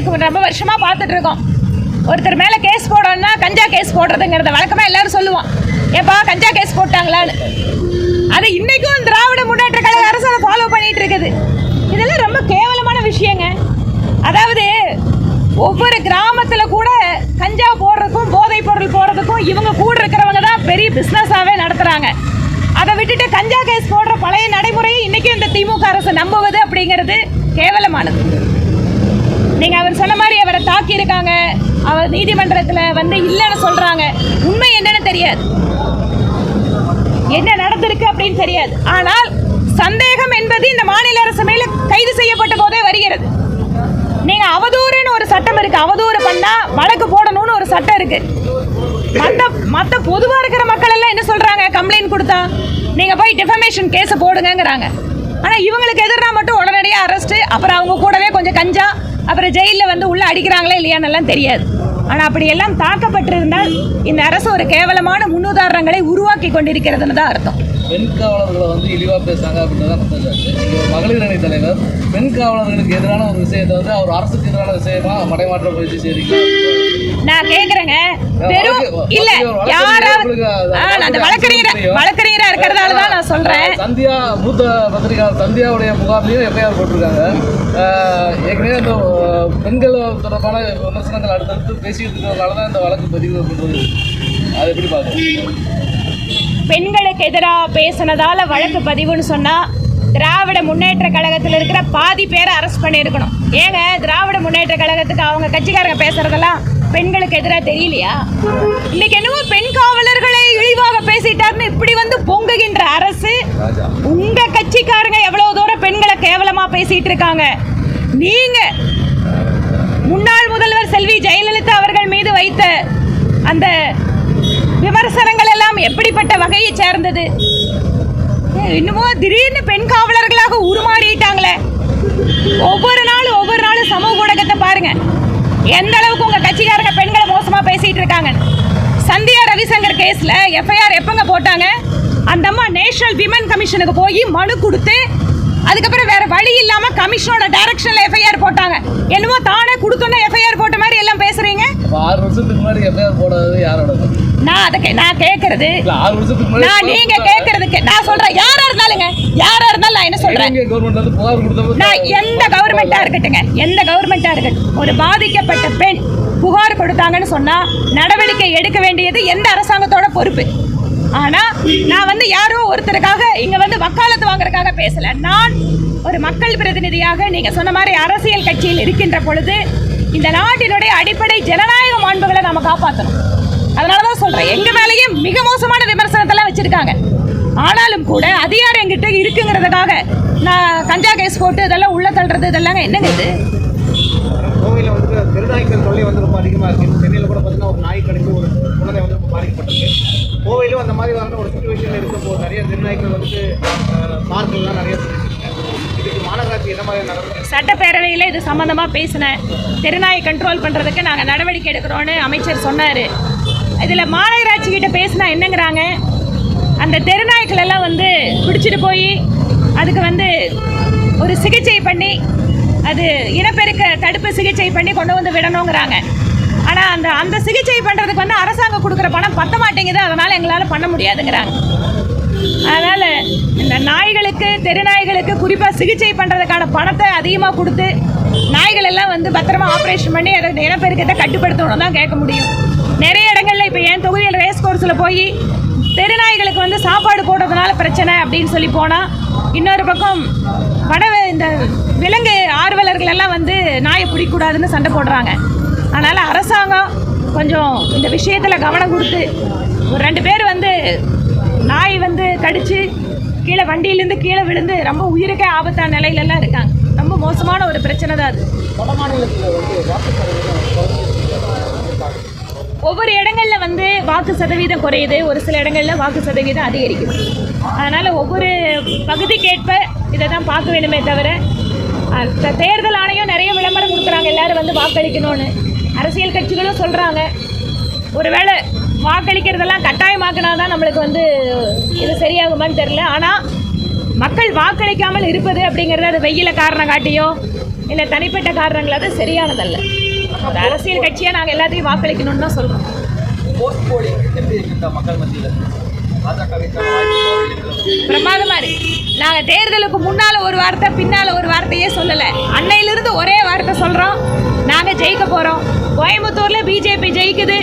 இதுக்கு ரொம்ப வருஷமாக பார்த்துட்ருக்கோம். ஒருத்தர் மேலே கேஸ் போடணும்னா கஞ்சா கேஸ் போடுறதுங்கிறத வழக்கமாக எல்லாரும் சொல்லுவோம். ஏப்பா கஞ்சா கேஸ் போட்டாங்களான்னு. அது இன்றைக்கும் திராவிட முன்னேற்ற கழக அரசு அதை ஃபாலோ பண்ணிகிட்டு இருக்குது இதெல்லாம் ரொம்ப கேவலமான விஷயங்க. அதாவது ஒவ்வொரு கிராமத்தில் கூட கஞ்சா போடுறதுக்கும் போதைப் பொருள் போடுறதுக்கும் இவங்க கூட இருக்கிறவங்க தான் பெரிய பிஸ்னஸாகவே நடத்துகிறாங்க அதை விட்டுட்டு கஞ்சா கேஸ் போடுற பழைய நடைமுறையை இன்றைக்கும் இந்த திமுக அரசு நம்புவது அப்படிங்கிறது கேவலமானது. நீங்க அவர் சொன்ன மாதிரி அவரை தாக்கி இருக்காங்க அவர் நீதிமன்றத்துல வந்து இல்லைன்னு சொல்றாங்க. உண்மை என்னன்னு தெரியாது. என்ன நடந்திருக்கு அப்படின்னு தெரியாது. ஆனால் சந்தேகம் என்பது இந்த மாநில அரசு மேல கைது செய்யப்பட்ட போதே வருகிறது. நீங்க அவதூறுன்னு ஒரு சட்டம் இருக்கு. அவதூறு பண்ணா வழக்கு போடணும்னு ஒரு சட்டம் இருக்கு. மத்த மத்த பொதுவா இருக்கிற மக்கள் எல்லாம் என்ன சொல்றாங்க? கம்ப்ளைண்ட் கொடுத்தா? நீங்க போய் டிஃபமேஷன் கேஸ் போடுங்கிறாங்க ஆனா இவங்களுக்கு எதிராக மட்டும் உடனடியாக அரெஸ்ட் அப்புறம் அவங்க கூடவே கொஞ்சம் கஞ்சா அப்புறம் ஜெயிலில் வந்து உள்ளே அடிக்கிறாங்களா இல்லையான்னு எல்லாம் தெரியாது. ஆனால் அப்படியெல்லாம் தாக்கப்பட்டிருந்தால் இந்த அரசு ஒரு கேவலமான முன்னுதாரணங்களை உருவாக்கி கொண்டிருக்கிறதுன்னு தான் அர்த்தம். பெண் காவலர்களை வந்து இழிவா பேசுறாங்க அப்படின்றத குற்றச்சாட்டு நீங்க ஒரு மகளிர் அணி தலைவர் பெண் காவலர்களுக்கு எதிரான ஒரு விஷயத்தை வந்து அவர் அரசுக்கு எதிரான விஷயமா மடைமாற்ற முயற்சி செய்றீங்க நான் கேக்குறேங்க. வழக்கு- இல்ல யாராவது அந்த வழக்கறிஞர். வழக்கறிஞரா இருக்கிறதால தான் நான் சொல்றேன். சந்தியா மூத்த பத்திரிகையாளர் சந்தியாவுடைய முகாம்லையும் எஃப்ஐஆர் போட்டிருக்காங்க. ஏற்கனவே அந்த பெண்கள் தொடர்பான விமர்சனங்கள் அடுத்தடுத்து பேசிக்கிட்டு இருக்கிறதுனால தான் இந்த வழக்கு பதிவு பண்ணுறது அது எப்படி பார்க்குறோம் பெண்களுக்கு எதிராக பேசினதால் வழக்கு பதிவுன்னு சொன்னால் திராவிட முன்னேற்ற கழகத்தில் இருக்கிற பாதி பேரை அரெஸ்ட் பண்ணியிருக்கணும். ஏங்க திராவிட முன்னேற்ற கழகத்துக்கு அவங்க கட்சிக்காரங்க பேசுறதெல்லாம் பெண்களுக்கு எதிராக தெரியலையா? இன்னைக்கு என்னவோ பெண் காவலர்களை இழிவாக பேசிட்டாருன்னு இப்படி வந்து பொங்குகின்ற அரசு உங்க கட்சிக்காரங்க எவ்வளவு தூரம் பெண்களை கேவலமா பேசிட்டு இருக்காங்க? நீங்க முன்னாள் முதல்வர் செல்வி ஜெயலலிதா அவர்கள் மீது வைத்த அந்த விமர்சனங்கள் எல்லாம் எப்படிப்பட்ட வகையை சேர்ந்தது? இன்னுமோ திடீர்னு பெண் காவலர்களாக உருமாறிட்டாங்களே. ஒவ்வொரு நாளும் ஒவ்வொரு நாளும் சமூக ஊடகத்தை பாருங்க. எந்த அளவுக்கு உங்க கட்சிக்காரங்க பெண்களை மோசமா பேசிட்டு இருக்காங்க. சந்தியா ரவிசங்கர் கேஸ்ல எஃப்ஐஆர் எப்பங்க போட்டாங்க? அந்த அம்மா நேஷனல் விமன் கமிஷனுக்கு போய் மனு கொடுத்து அதுக்கப்புறம் வேற வழி இல்லாம கமிஷனோட டைரக்ஷன்ல எஃப்ஐஆர் போட்டாங்க. என்னமோ தானே கொடுத்தோன்னே எஃப்ஐஆர் போட்ட மாதிரி எல்லாம் பேசுறீங்க? ஆறு வருஷத்துக்கு முன்னாடி எஃப்ஐஆர் போடாதது யாரோட? நான் அதை நான் கேட்கறது நான் நீங்க கேட்கறதுக்கு நான் சொல்றேன். யாரா இருந்தாலுங்க யாரா இருந்தாலும் நான் என்ன சொல்றேன்? நான் எந்த கவர்மெண்டா இருக்கட்டுங்க எந்த கவர்மெண்டா இருக்கட்டும் ஒரு பாதிக்கப்பட்ட பெண் புகார் கொடுத்தாங்கன்னு சொன்னா நடவடிக்கை எடுக்க வேண்டியது எந்த அரசாங்கத்தோட பொறுப்பு. ஆனா நான் வந்து யாரோ ஒருத்தருக்காக இங்க வந்து வக்காலத்து வாங்குறதுக்காக பேசல. நான் ஒரு மக்கள் பிரதிநிதியாக நீங்க சொன்ன மாதிரி அரசியல் கட்சியில் இருக்கின்ற பொழுது இந்த நாட்டினுடைய அடிப்படை ஜனநாயக மாண்புகளை நாம காப்பாற்றணும் அதனால தான் சொல்றேன் எங்க மேலேயே மிக மோசமான விமர்சனத்தெல்லாம் வச்சிருக்காங்க. ஆனாலும் கூட அதிகாரம் எங்கிட்ட இருக்குங்கிறதுக்காக நான் கஞ்சா கேஸ் போட்டு இதெல்லாம் உள்ள தள்ளுறது இதெல்லாம் என்னங்க இது? கோவையில் வந்து திருநாய்க்கள் தொல்லை வந்து ரொம்ப அதிகமாக இருக்குது சென்னையில் கூட பார்த்தீங்கன்னா ஒரு நாய் கடித்து ஒரு குழந்தை வந்து ரொம்ப பாதிக்கப்பட்டிருக்கு. கோவையிலும் அந்த மாதிரி வந்து ஒரு சுச்சுவேஷன் இருக்கும்போது நிறைய திருநாய்க்கள் வந்து பார்க்கெல்லாம் நிறைய மாநகராட்சி மாதிரி சட்டப்பேரவையில் இது சம்மந்தமாக பேசினேன் திருநாயை கண்ட்ரோல் பண்ணுறதுக்கு நாங்கள் நடவடிக்கை எடுக்கிறோன்னு அமைச்சர் சொன்னார். இதில் மாநகராட்சி கிட்ட பேசினா என்னங்கிறாங்க? அந்த தெருநாய்க்கள் எல்லாம் வந்து பிடிச்சிட்டு போய் அதுக்கு வந்து ஒரு சிகிச்சை பண்ணி அது இனப்பெருக்க தடுப்பு சிகிச்சை பண்ணி கொண்டு வந்து விடணுங்கிறாங்க. ஆனால் அந்த அந்த சிகிச்சை பண்ணுறதுக்கு வந்து அரசாங்கம் கொடுக்குற பணம் பத்த மாட்டேங்குது. அதனால் எங்களால் பண்ண முடியாதுங்கிறாங்க. அதனால் இந்த நாய்களுக்கு தெருநாய்களுக்கு குறிப்பாக சிகிச்சை பண்ணுறதுக்கான பணத்தை அதிகமாக கொடுத்து நாய்கள் எல்லாம் வந்து பத்திரமா ஆப்ரேஷன் பண்ணி அதை இனப்பெருக்கத்தை கட்டுப்படுத்தணும் தான் கேட்க முடியும். நிறைய இடங்கள்ல இப்போ என் தொகுதியில் ரேஸ் கோர்ஸில் போய் தெருநாய்களுக்கு வந்து சாப்பாடு போடுறதுனால பிரச்சனை அப்படின்னு சொல்லி போனால் இன்னொரு பக்கம் வட இந்த விலங்கு ஆர்வலர்கள் எல்லாம் வந்து நாயை பிடிக்கக்கூடாதுன்னு சண்டை போடுறாங்க. அதனால் அரசாங்கம் கொஞ்சம் இந்த விஷயத்தில் கவனம் கொடுத்து ஒரு ரெண்டு பேர் வந்து நாய் வந்து கடித்து கீழே வண்டியிலேருந்து கீழே விழுந்து ரொம்ப உயிருக்கே ஆபத்தான நிலையிலலாம் இருக்காங்க. ரொம்ப மோசமான ஒரு பிரச்சனை தான் அது. ஒவ்வொரு இடங்கள்ல வந்து வாக்கு சதவீதம் குறையுது. ஒரு சில இடங்களில் வாக்கு சதவீதம் அதிகரிக்குது. அதனால் ஒவ்வொரு பகுதிக்கேற்ப இதை தான் பார்க்க வேணுமே தவிர தேர்தல் ஆணையம் நிறைய விளம்பரம் கொடுக்குறாங்க. எல்லாரும் வந்து வாக்களிக்கணும்னு. அரசியல் கட்சிகளும் சொல்கிறாங்க ஒருவேளை வாக்களிக்கிறதெல்லாம் கட்டாயமாக்கினா தான் நம்மளுக்கு வந்து இது சரியாகுமான்னு தெரில ஆனால் மக்கள் வாக்களிக்காமல் இருப்பது அப்படிங்கிறது அது வெயில காரணம் காட்டியோ இல்லை தனிப்பட்ட காரணங்கள் அது சரியானதல்ல. ஒரு அரசியல் கட்சியாக நாங்கள் எல்லாத்தையும் வாக்களிக்கணும்னு தான் சொல்கிறோம் பிரமாதமா இருக்கு நாங்கள் தேர்தலுக்கு முன்னால் ஒரு வார்த்தை பின்னால் ஒரு வார்த்தையே சொல்லலை. அன்னையிலிருந்து ஒரே வார்த்தை சொல்கிறோம் நாங்கள் ஜெயிக்க போகிறோம் கோயம்புத்தூரில் பிஜேபி ஜெயிக்குது.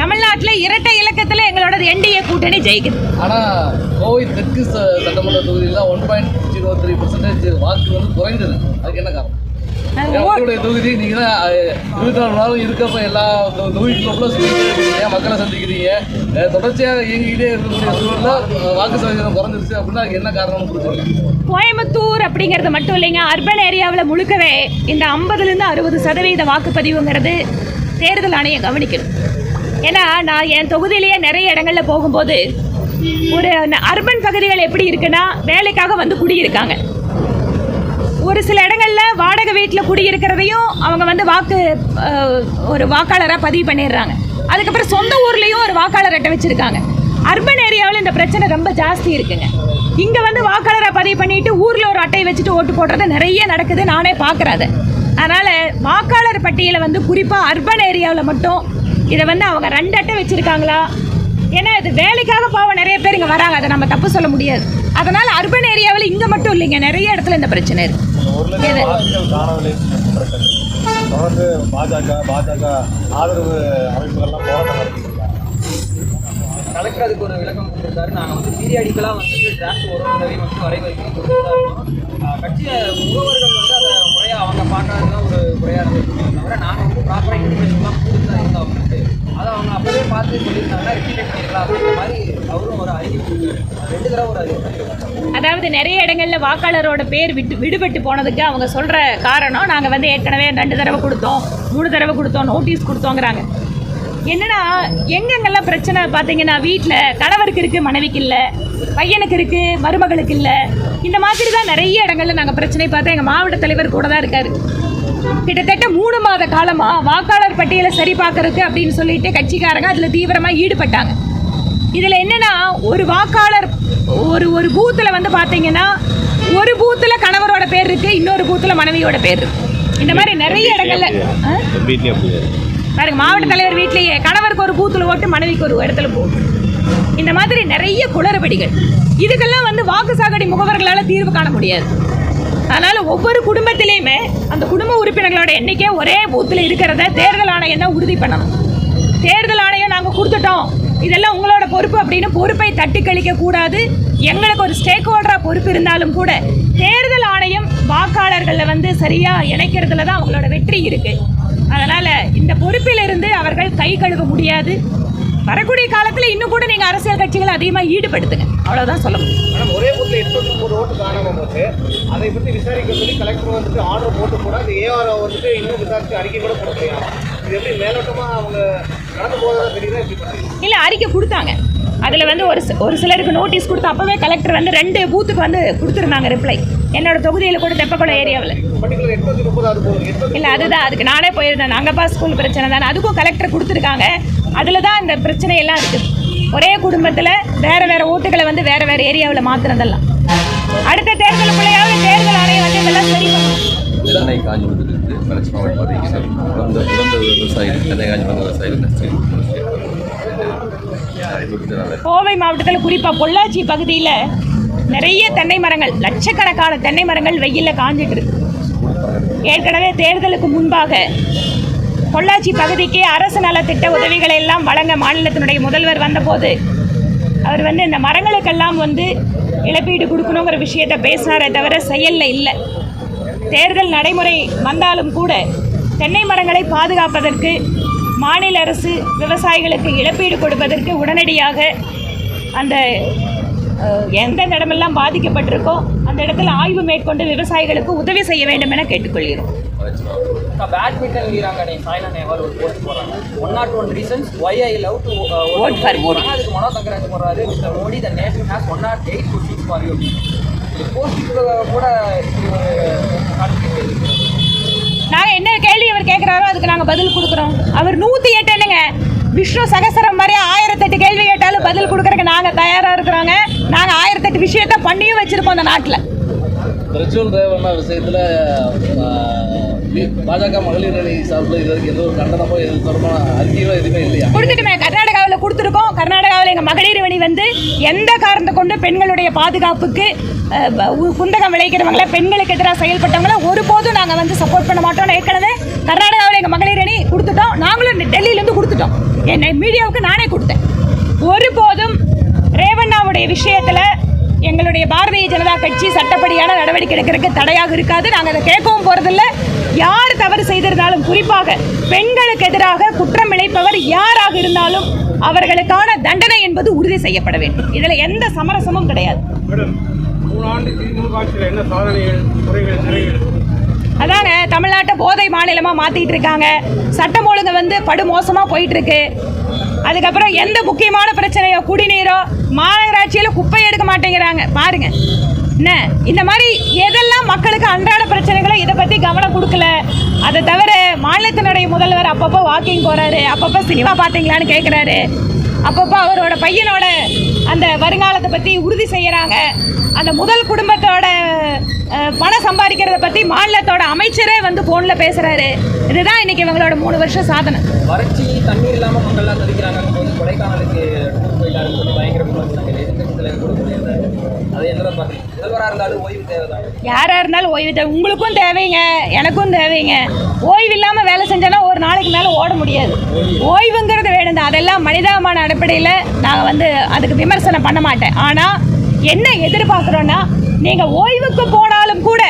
தமிழ்நாட்டில் இரட்டை இலக்கத்தில் எங்களோட என்டிஏ கூட்டணி ஜெயிக்குது. ஆனால் கோவை தெற்கு சட்டமன்ற தொகுதியில் one point zero three percentage வாக்கு வந்து குறைந்தது. அதுக்கு என்ன காரணம்? உங்களுடைய தொகுதி நீங்கள் தான் அஹ், இருபத்தி நாலு நாளும் இருக்கப்ப எல்லா தொ- தொகுதிக்குள்ள சொல்லிக்கிட்டே இருக்கீங்க. மக்களை சந்திக்கிறீங்க? தொடர்ச்சியாக இயங்கிக்கிட்டே இருக்கக்கூடிய சூழலில் அஹ், வாக்கு சதவீதம் குறைஞ்சிருச்சு அப்படின்னா என்ன புரிஞ்சுக்கலாம் கோயம்புத்தூர் அப்படிங்கிறது மட்டும் இல்லைங்க. அர்பன் ஏரியாவில் முழுக்கவே இந்த ஐம்பதுலேருந்து அறுபது சதவீத வாக்குப்பதிவுங்கிறது தேர்தல் ஆணையம் கவனிக்கணும். ஏன்னா நான் என் தொகுதியிலேயே நிறைய இடங்களில் போகும்போது ஒரு அர்பன் பகுதிகள் எப்படி இருக்குன்னா வேலைக்காக வந்து குடியிருக்காங்க. ஒரு சில இடங்களில் வாடகை வீட்டில் குடியிருக்கிறதையும் அவங்க வந்து வாக்கு ஒரு வாக்காளராக பதிவு பண்ணிடுறாங்க. அதுக்கப்புறம் சொந்த ஊர்லேயும் ஒரு வாக்காளர் அட்டை வச்சுருக்காங்க. அர்பன் ஏரியாவில் இந்த பிரச்சனை ரொம்ப ஜாஸ்தி இருக்குங்க. இங்கே வந்து வாக்காளராக பதிவு பண்ணிட்டு ஊரில் ஒரு அட்டையை வச்சுட்டு ஓட்டு போடுறது நிறைய நடக்குது நானே பார்க்குறது அதனால் வாக்காளர் பட்டியலை வந்து குறிப்பாக அர்பன் ஏரியாவில் மட்டும் இதை வந்து அவங்க ரெண்டு அட்டை வச்சுருக்காங்களா? ஏன்னா இது வேலைக்காக பாவம் நிறைய பேர் இங்கே வராங்க அதை நம்ம தப்பு சொல்ல முடியாது. அதனால் அர்பன் ஏரியாவில் இங்கே மட்டும் இல்லைங்க நிறைய இடத்துல இந்த பிரச்சனை இருக்குது இருக்கு இது காணவில்லை தொடர்ந்து பாஜக பாஜக ஆதரவு அமைப்புகள்லாம் போராட்டம் நடத்திட்டு கலெக்டர் அதுக்கு ஒரு விளக்கம் கொடுத்திருக்காரு. நாங்கள் வந்து பீரியாடிக்கலாக வந்துட்டு டிராஃப்ட் ஒரு ஒரு வந்து வரை வைக்கணும் கொடுத்துட்டு கட்சியை முகவர்கள் வந்து அதை முறையாக அவங்க பண்ணுறது தான் ஒரு குறையாக இருந்துச்சு தவிர நாங்கள் வந்து ப்ராப்பராக இன்ஃபர்மேஷன்லாம் கொடுத்து தான் இருந்தோம் அதை அவங்க அப்போவே பார்த்து சொல்லியிருந்தாங்கன்னா ரிப்பீட் பண்ணிக்கலாம் அப்படின்ற மாதிரி அவரும் ஒரு அறிவிப்பு ரெண்டு தடவை ஒரு அறிவிப்பு அதாவது நிறைய இடங்களில் வாக்காளரோட பேர் விட்டு விடுபட்டு போனதுக்கு அவங்க சொல்கிற காரணம் நாங்கள் வந்து ஏற்கனவே ரெண்டு தடவை கொடுத்தோம் மூணு தடவை கொடுத்தோம் நோட்டீஸ் கொடுத்தோங்கிறாங்க. என்னன்னா எங்கெங்கெல்லாம் பிரச்சனை பார்த்தீங்கன்னா வீட்டில் கணவருக்கு இருக்குது மனைவிக்கு இல்லை பையனுக்கு இருக்குது மருமகளுக்கு இல்லை இந்த மாதிரி தான் நிறைய இடங்களில் நாங்கள் பிரச்சனை பார்த்தோம். எங்கள் மாவட்ட தலைவர் கூட தான் இருக்காரு. கிட்டத்தட்ட மூணு மாத காலமாக வாக்காளர் பட்டியலை சரி பார்க்கறதுக்கு அப்படின்னு சொல்லிட்டு கட்சிக்காரங்க அதில் தீவிரமாக ஈடுபட்டாங்க. இதில் என்னன்னா ஒரு வாக்காளர் ஒரு ஒரு பூத்தில் வந்து பார்த்தீங்கன்னா ஒரு பூத்தில் கணவரோட பேர் இருக்குது இன்னொரு பூத்தில் மனைவியோட பேர் இருக்கு. இந்த மாதிரி நிறைய இடங்கள்ல பாருங்க மாவட்ட தலைவர் வீட்லேயே கணவருக்கு ஒரு பூத்தில் ஓட்டு மனைவிக்கு ஒரு இடத்துல போட்டு இந்த மாதிரி நிறைய குளறுபடிகள். இதுக்கெல்லாம் வந்து வாக்கு சாகடி முகவர்களால் தீர்வு காண முடியாது. அதனால் ஒவ்வொரு குடும்பத்திலையுமே அந்த குடும்ப உறுப்பினர்களோட எண்ணிக்கை ஒரே பூத்தில் இருக்கிறத தேர்தல் ஆணையம் தான் உறுதி பண்ணணும். தேர்தல் ஆணையம் நாங்கள் கொடுத்துட்டோம். இதெல்லாம் உங்களோட பொறுப்பு அப்படின்னு பொறுப்பை தட்டி கழிக்க கூடாது. எங்களுக்கு ஒரு ஸ்டேக் ஹோல்டராக பொறுப்பு இருந்தாலும் கூட தேர்தல் ஆணையம் வாக்காளர்களை வந்து சரியாக இணைக்கிறதுல தான் அவங்களோட வெற்றி இருக்குது அதனால் இந்த பொறுப்பிலிருந்து அவர்கள் கை கழுவ முடியாது. வரக்கூடிய காலத்தில் இன்னும் கூட நீங்கள் அரசியல் கட்சிகளை அதிகமாக ஈடுபடுத்துங்க. அவ்வளோதான் சொல்ல முடியும். ஒரே பூத்தில் எட்நூத்தி ஓட்டு காணாம போச்சு அதை பற்றி விசாரிக்க சொல்லி கலெக்டர் வந்துட்டு ஆர்டர் போட்டு கூட அந்த ஏஆர்ஓ வந்துட்டு இன்னும் விசாரிச்சு அறிக்கை கூட கொடுக்கலையா இது எப்படி மேலோட்டமாக அவங்க நடந்து போகிறதா தெரியுதா? எப்படி இல்லை அறிக்கை கொடுத்தாங்க. அதில் வந்து ஒரு ஒரு சிலருக்கு நோட்டீஸ் கொடுத்து அப்போவே கலெக்டர் வந்து ரெண்டு பூத்துக்கு வந்து கொடுத்துருந்தாங்க ரிப்ளை என்னோட தொகுதியில் கூட தெப்பக்குளம் ஏரியாவில் அது இல்லை அதுதான் அதுக்கு நானே போயிருந்தேன். அங்கப்பா ஸ்கூல் பிரச்சனை தானே. அதுக்கும் கலெக்டர் கொடுத்துருக்காங்க. அதில் தான் இந்த பிரச்சனையெல்லாம் இருக்குது ஒரே குடும்பத்தில் வேறு வேறு ஓட்டுகளை வந்து வேறு வேறு ஏரியாவில் மாற்றுறதெல்லாம் அடுத்த தேர்தலுக்குள்ளேயாவது தேர்தல் ஆணையம் வந்து இதெல்லாம் சரி பண்ணணும். தென்னை காஞ்சிபுரத்திலிருந்து வளர்ச்சி மாவட்ட பாதைக்கு உழந்த உழந்த விவசாயிகள் தென்னை காஞ்சிபுரம் விவசாயிகள் நஷ்டம் கோவை மாவட்டத்தில் குறிப்பாக பொள்ளாச்சி பகுதியில் நிறைய தென்னை மரங்கள் லட்சக்கணக்கான தென்னை மரங்கள் வெயிலில் காஞ்சிட்டு இருக்கு. ஏற்கனவே தேர்தலுக்கு முன்பாக பொள்ளாச்சி பகுதிக்கு அரசு நலத்திட்ட உதவிகளை எல்லாம் வழங்க மாநிலத்தினுடைய முதல்வர் வந்தபோது அவர் வந்து இந்த மரங்களுக்கெல்லாம் வந்து இழப்பீடு கொடுக்கணுங்கிற விஷயத்தை பேசினாரே தவிர செயலில் இல்லை. தேர்தல் நடைமுறை வந்தாலும் கூட தென்னை மரங்களை பாதுகாப்பதற்கு மாநில அரசு விவசாயிகளுக்கு இழப்பீடு கொடுப்பதற்கு உடனடியாக அந்த எந்த இடமெல்லாம் பாதிக்கப்பட்டிருக்கோ அந்த இடத்துல ஆய்வு மேற்கொண்டு விவசாயிகளுக்கு உதவி செய்ய வேண்டும் என கேட்டுக்கொள்கிறோம். பேட்மிண்டன் வீராங்கனை சாய்னா நேவால் ஒரு போஸ்ட் போடுறாங்க. One nought one reasons why I love to Vote for Modi. அதுக்கு மனோ தங்கராஜ் போடுறாரு mister Modi the nation has one nought eight questions for you கூட நாங்கள் என்ன கேள்வி அவர் கேட்குறாரோ அதுக்கு நாங்கள் பதில் கொடுக்குறோம். அவர் நூற்றி எட்டு என்னங்க? விஷ்ணு சகசரம் மாதிரி ஆயிரத்தெட்டு கேள்வி கேட்டாலும் பதில் கொடுக்குறதுக்கு நாங்கள் தயாராக இருக்கிறோங்க. நாங்கள் ஆயிரத்தெட்டு விஷயத்த பண்ணியும் வச்சுருப்போம் அந்த நாட்டில். பிரஜ்வல் ரேவண்ணா விஷயத்தில் பாஜக மகளிர் அணி சார்பில் இதற்கு எந்த ஒரு கண்டனமோ எது தொடர்பான அறிக்கையோ எதுவுமே இல்லையா? கொடுத்துட்டுமே கர்நாடகாவில் கொடுத்துருக்கோம். கர்நாடகாவில் எங்கள் மகளிர் அணி வந்து எந்த காரணத்தை கொண்டு பெண்களுடைய பாதுகாப்புக்கு உ- குந்தகம் விளைக்கிறவங்கள பெண்களுக்கு எதிராக செயல்பட்டவங்கள ஒருபோதும் நாங்கள் வந்து சப்போர்ட் பண்ண மாட்டோம். ஏற்கனவே கர்நாடகாவில் எங்கள் மகளிர் அணி கொடுத்துட்டோம். நாங்களும் டெல்லியிலேருந்து கொடுத்துட்டோம். என்னை மீடியாவுக்கு நானே கொடுத்தேன். ஒருபோதும் ரேவண்ணாவுடைய விஷயத்தில் எங்களுடைய பாரதிய ஜனதா கட்சி சட்டப்படியான நடவடிக்கை எடுக்கிறதுக்கு தடையாக இருக்காது. நாங்கள் அதை கேட்கவும் போகிறதில்ல யார் தவறு செய்திருந்தாலும் குறிப்பாக பெண்களுக்கு எதிராக குற்றம் இழைப்பவர் யாராக இருந்தாலும் அவர்களுக்கான தண்டனை என்பது உறுதி செய்யப்பட வேண்டும். இதில் எந்த சமரசமும் கிடையாது. அதாங்க தமிழ்நாட்டை போதை மாநிலமாக மாற்றிட்டு இருக்காங்க. சட்டம் ஒழுங்கு வந்து படு மோசமாக போயிட்டு இருக்கு. அதுக்கப்புறம் எந்த முக்கியமான பிரச்சனையோ குடிநீரோ மாநகராட்சியில் குப்பை எடுக்க மாட்டேங்கிறாங்க. பாருங்க. என்ன? இந்த மாதிரி எதெல்லாம் மக்களுக்கு அன்றாட பிரச்சனைகளை இதை பற்றி கவனம் கொடுக்கல. அதை தவிர மாநிலத்தினுடைய முதல்வர் அப்பப்போ வாக்கிங் போகிறாரு அப்பப்போ சினிமா பார்த்தீங்களான்னு கேட்குறாரு அப்பப்போ அவரோட பையனோட அந்த வருங்காலத்தை பற்றி உறுதி செய்கிறாங்க அந்த முதல் குடும்பத்தோட பணம் சம்பாதிக்கிறத பற்றி மாநிலத்தோட அமைச்சரே வந்து ஃபோனில் பேசுகிறாரு இதுதான் இன்னைக்கு இவங்களோட மூணு வருஷம் சாதனை. வறட்சி தண்ணீர் இல்லாமல் மக்கள்லாம் தவிக்கிறாங்க கொடைக்கானலுக்கு யாராக இருந்தாலும் ஓய்வு தேவை. உங்களுக்கும் தேவைங்க. எனக்கும் தேவைங்க. ஓய்வு இல்லாமல் வேலை செஞ்சோன்னா ஒரு நாளைக்கு மேலே ஓட முடியாது. ஓய்வுங்கிறது வேணும் தான் அதெல்லாம் மனிதாபிமான அடிப்படையில் நான் வந்து அதுக்கு விமர்சனம் பண்ண மாட்டேன். ஆனால் என்ன எதிர்பார்க்குறோன்னா நீங்கள் ஓய்வுக்கு கூட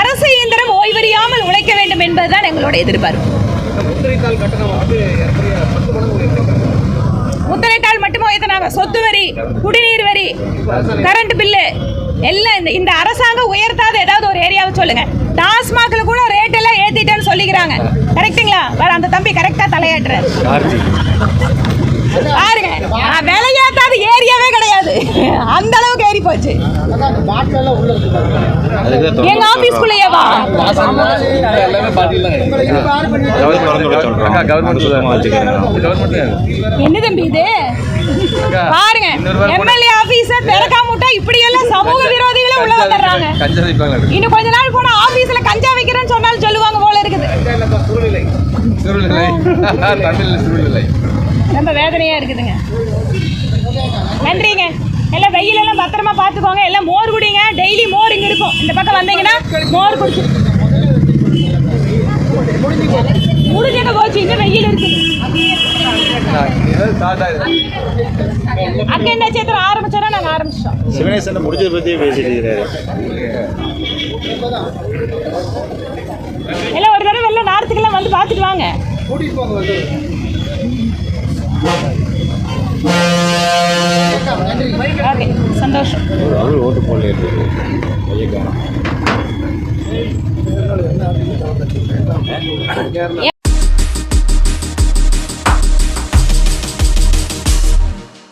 அரசு இயந்திரம் ஓய்வறியாமல் உழைக்க வேண்டும் என்பதுதான் எங்களோட எதிர்பார்ப்பு. முத்திரைத்தாள் மட்டும் உயர்த்தினாங்க சொத்து வரி குடிநீர் வரி கரண்ட் பில்லு எல்லாம் இந்த இந்த அரசாங்கம் உயர்த்தாத ஏதாவது ஒரு ஏரியாவை சொல்லுங்க. டாஸ்மாக்ல கூட ரேட் எல்லாம் ஏத்திட்டேன்னு சொல்லிக்கிறாங்க. கரெக்ட்டுங்களா வேற அந்த தம்பி கரெக்டா தலையாட்டுறாரு பாருங்க நான் விலையாத்தாத ஏரியாவே கிடையாது அந்த அளவுக்கு ஏறி போச்சு. எங்க கவர்மெண்ட் என்ன தம்பி இது? பாருங்க எம்எல்ஏ ஆபீஸர் திறக்காம விட்டா இப்படி எல்லாம் சமூக விரோதிகளே உள்ள வந்துடுறாங்க. இன்னும் கொஞ்ச நாள் போனா ஆபீஸ்ல கஞ்சா வைக்கிறேன்னு சொன்னாலும் சொல்லுவாங்க போல இருக்குது. ரொம்ப வேதனையா இருக்குதுங்க. நன்றிங்க. எல்லாம் வெயிலெல்லாம் பத்திரமா பார்த்துக்கோங்க. எல்லாம் மோர் குடிங்க. டெய்லி மோர் இங்க இருக்கும். இந்த பக்கம் வந்தீங்கன்னா மோர் குடிச்சு முடிஞ்சங்க போச்சு. இன்னும் வெயில் இருக்குது அங்க என்ன சேத்திரம் ஆரம்பிச்சோன்னா நாங்க ஆரம்பிச்சிட்டோம். சிவனேசன் முடிச்சதை பற்றி பேசிட்டு எல்லாம் ஒரு தடவை வெளில நார்த்துக்கெல்லாம் வந்து பார்த்துட்டு வாங்க. கூட்டிட்டு போங்க வந்து ஓகே சந்தோஷம். அவர் ஓட்டு போடல